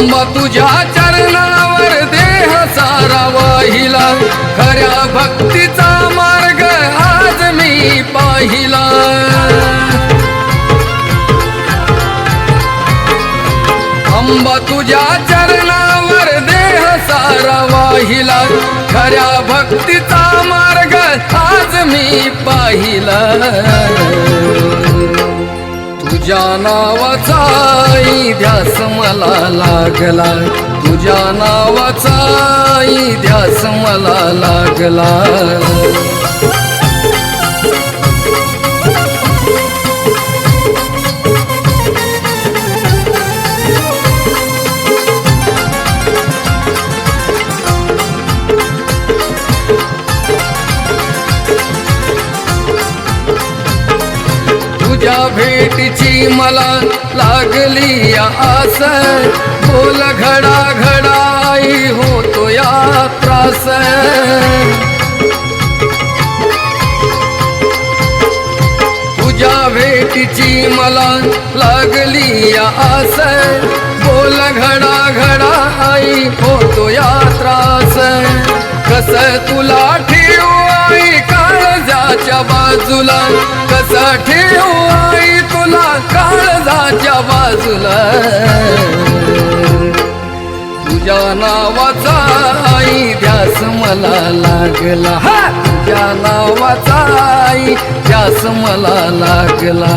अंबा तुझ्या चरणावर देह सारा वाहिला खऱ्या भक्तीचा मार्ग आज मी पाहिला. अंबा तुझ्या चरणावर देह सारा वाहिला खऱ्या भक्तीचा मार्ग आज मी पाहिला. तुझ्या नावाचा ध्यास मला लागला. तुझ्या नावाचा ध्यास मला लागला. तुझ्या भेट मला लागली या आस बोल घडा घडाई होतो या त्रास तुझ्या भेटीची मला लागली या आस बोल घडा घडाई होतो या त्रास कस तुला ठेवू आई काळजाच्या बाजूला? कस ठेवू आई काळजाच्या बाजूला. तुझ्या नावाचा आई ध्यास मला लागला. तुझ्या नावाचा आई ध्यास मला लागला.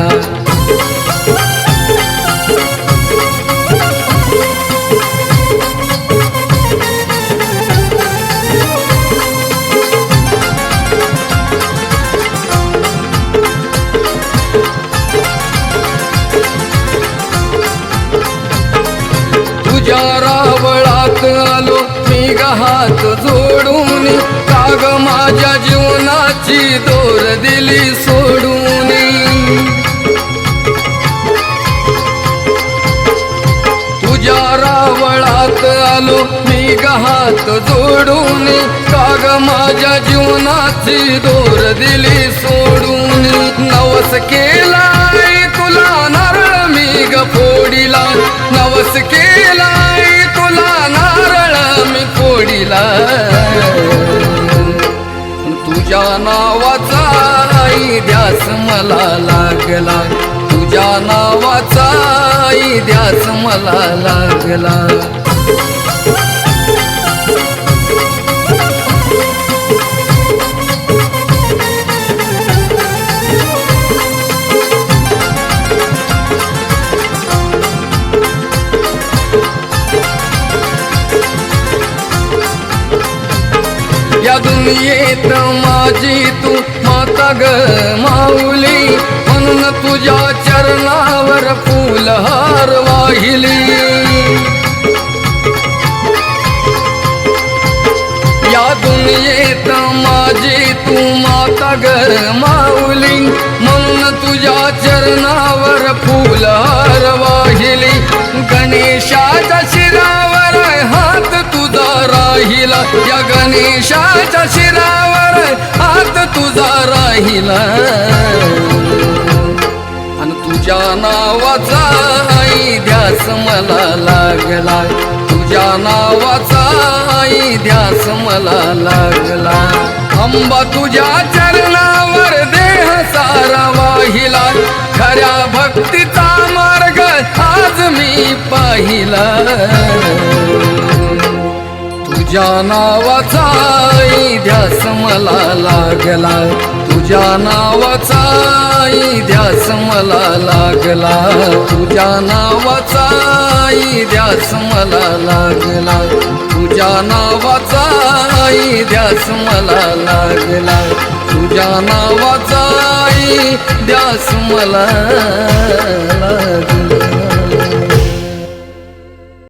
रावळात आलो मी गहात जोडून काग माझ्या जीवनाची दोर दिली सोडून. नवस केलाय तुला नारळ मी ग फोडीला. नवस केलाय तुला नारळ मी फोडीला. तुझ्या नावाचा आई ध्यास मला लागला. तुझ्या नावाचा आई ध्यास मला लागला. या दुनियेत माझी तू माता ग माऊली. म्हणून तुझ्या चरणावर फुलहार वाहिली या दुनियेत माझी तू माता ग माऊली. म्हणून तुझ्या चरणावर फुलहार वाहिली गणेशा या गणेशाच्या शिरावर हात तुझा राहिला. आणि तुझ्या नावाचा आई ध्यास मला लागला. तुझ्या नावाचा आई ध्यास मला लागला. अंबा तुझ्या चरणा तुझ्या नावाचा आई ध्यास मला लागला तुझ्या नावाचा ध्यास मला लागला तुझ्या नावाचा आई ध्यास मला लागला तुझ्या नावाचा आई ध्यास मला लागला तुझ्या नावाचा आई ध्यास मला लागला